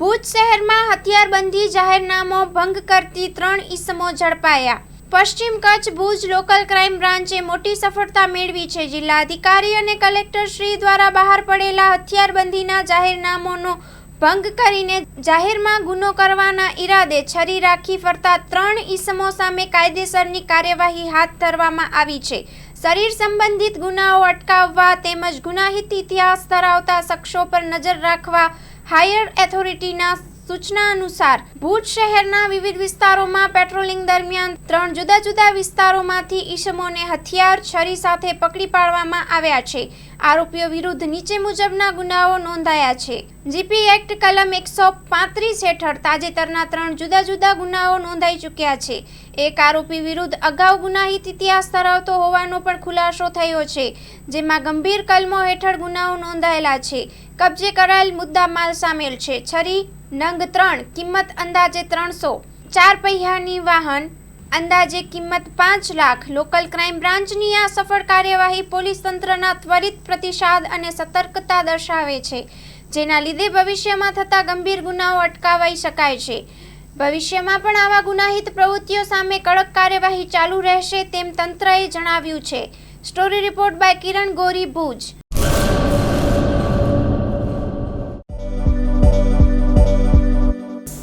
ભુજ શહેરમાં હથિયારબંધી જાહેરનામો ભંગ કરતી ત્રણ ઈસમો ઝડપાયા. પશ્ચિમ કચ્છ ભુજ લોકલ ક્રાઇમ બ્રાન્ચે મોટી સફળતા મેળવી છે. જિલ્લા અધિકારી અને કલેક્ટર શ્રી દ્વારા બહાર પડેલા હથિયારબંધીના જાહેરનામોનો ભંગ કરીને જાહેરમાં ગુનો કરવાના ઈરાદે છરી રાખી ફરતા ત્રણ ઈસમો સામે કાયદેસરની કાર્યવાહી હાથ ધરવામાં આવી છે. શરીર સંબંધિત ગુનાઓ અટકાવવા તેમજ ગુનાહિત ઇતિહાસ ધરાવતા શખ્સો પર નજર રાખવા હાયર એથોરિટીના સૂચના અનુસાર, ભુજ શહેરના વિવિધ વિસ્તારોમાં પેટ્રોલિંગ દરમિયાન ત્રણ જુદા જુદા વિસ્તારોમાંથી ઈસમોને હથિયાર છરી સાથે પકડી પાડવામાં આવ્યા છે. આરોપીઓ વિરુદ્ધ નીચે મુજબના ગુનાઓ નોંધાયા છે. જીપી એક્ટ કલમ એકસો પાંત્રીસ હેઠળ તાજેતરના ત્રણ જુદા જુદા ગુનાઓ નોંધાઈ ચૂક્યા છે. એક આરોપી વિરુદ્ધ અગાઉ ગુનાહિત ઇતિહાસ ધરાવતો હોવાનો પણ ખુલાસો થયો છે, જેમાં ગંભીર કલમો હેઠળ ગુનાઓ નોંધાયેલા છે. કબજે કરાયેલ મુદ્દા માલ સામેલ છે. છરી નંગ ત્રણ, કિંમત અંદાજે ત્રણસો. ચાર પૈયાની વાહન, અંદાજે કિંમત પાંચ લાખ. લોકલ ક્રાઇમ બ્રાન્ચની આ સફળ કાર્યવાહી પોલીસ તંત્રના ત્વરિત પ્રતિસાદ અને સતર્કતા દર્શાવે છે, જેના લીધે ભવિષ્યમાં થતા ગંભીર ગુનાઓ અટકાવાઈ શકાય છે. ભવિષ્યમાં પણ આવા ગુનાહિત પ્રવૃત્તિઓ સામે કડક કાર્યવાહી ચાલુ રહેશે તેમ તંત્રએ જણાવ્યું છે. Story report by Kiran Gori Bhuj.